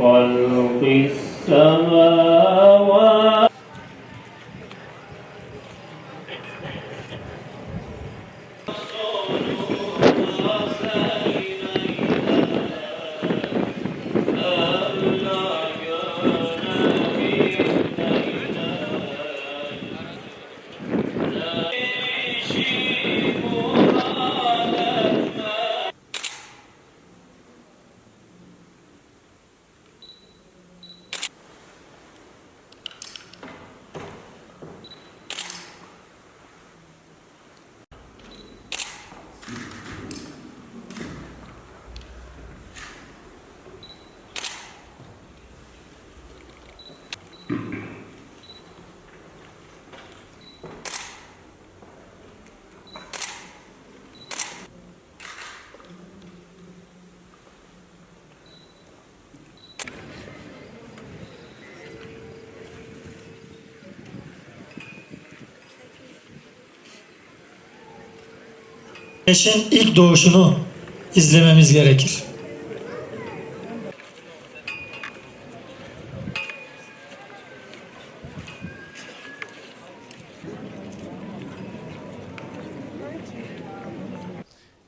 خلق السماوات Güneşin ilk doğuşunu izlememiz gerekir.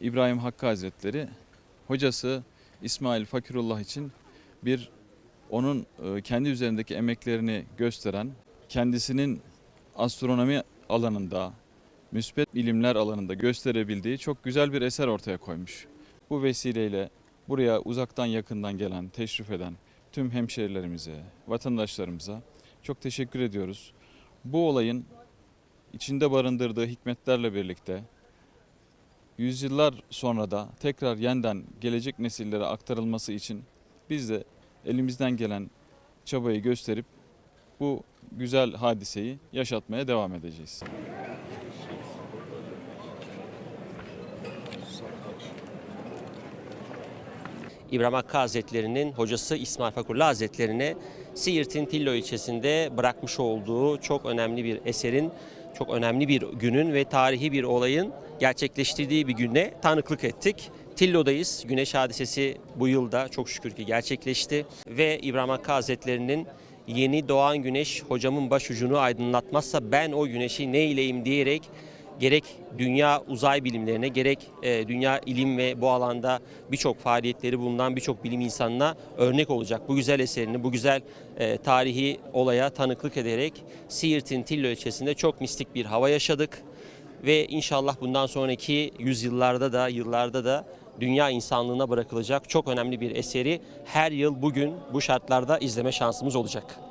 İbrahim Hakkı Hazretleri hocası İsmail Fakirullah için bir onun e, kendi üzerindeki emeklerini gösteren, kendisinin astronomi alanında, müspet bilimler alanında gösterebildiği çok güzel bir eser ortaya koymuş. Bu vesileyle buraya uzaktan yakından gelen, teşrif eden tüm hemşerilerimize, vatandaşlarımıza çok teşekkür ediyoruz. Bu olayın içinde barındırdığı hikmetlerle birlikte yüzyıllar sonra da tekrar yeniden gelecek nesillere aktarılması için biz de elimizden gelen çabayı gösterip bu güzel hadiseyi yaşatmaya devam edeceğiz. İbrahim Hakkı Hazretleri'nin hocası İsmail Fakurlu Hazretlerine Siirt'in Tillo ilçesinde bırakmış olduğu çok önemli bir eserin, çok önemli bir günün ve tarihi bir olayın gerçekleştirdiği bir güne tanıklık ettik. Tillo'dayız. Güneş hadisesi bu yılda çok şükür ki gerçekleşti ve İbrahim Hakkı Hazretleri'nin yeni doğan güneş hocamın başucunu aydınlatmazsa ben o güneşi ne ileyim diyerek gerek dünya uzay bilimlerine gerek e, dünya ilim ve bu alanda birçok faaliyetleri bulunan birçok bilim insanına örnek olacak. Bu güzel eserini, bu güzel e, tarihi olaya tanıklık ederek Siirt'in Tillo ilçesinde çok mistik bir hava yaşadık. Ve inşallah bundan sonraki yüzyıllarda da yıllarda da dünya insanlığına bırakılacak çok önemli bir eseri her yıl bugün bu şartlarda izleme şansımız olacak.